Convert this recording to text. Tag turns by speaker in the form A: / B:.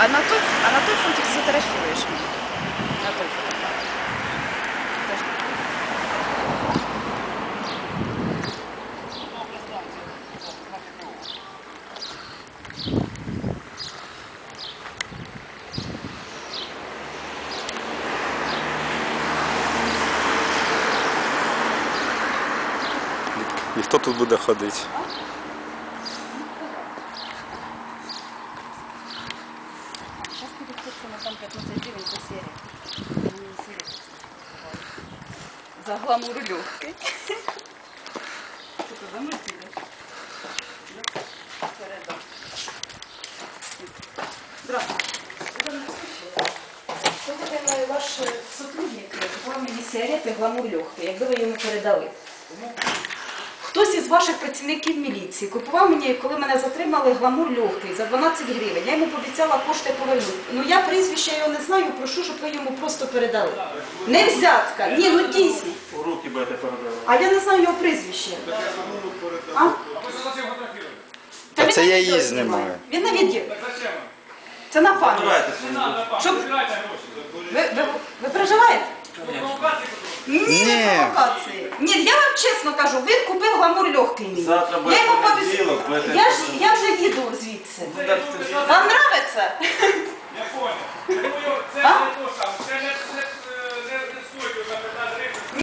A: А на то, а на Анатоль Фунтик затрахиваешь На Анатоль
B: І хто тут буде ходити? А?
A: Сейчас переходится там 15 гривен за серия. За гламур легкой. Что-то за мной идешь? Здравствуйте. Сьогодні ваш сотрудник купував мені сигарети гламур легкий, якби ви йому передали. Хтось із ваших працівників міліції купував мені, коли мене затримали гламур легкий за 12 гривень. Я йому пообіцяла кошти повернути. Ну я прізвище його не знаю, прошу, щоб ви йому просто передали. Не взятка. Ні, ну дійсно.
C: У руки будете передавати.
A: А я не знаю його прізвище. А? Та він
B: це я її
A: знімає.
B: знімаю.
A: Він на відео. Це на пам'ять.
C: Збирайте свої
A: Щоб... Ви, ви, ви переживаєте? Ні,
B: Ні.
A: не провокації. Ні, я вам чесно кажу, він купив гламур легкий мій.
C: Завтра буде
A: я, йому
C: понеділок, повіз- будете- я, ж, я вже їду звідси. Вам нравиться?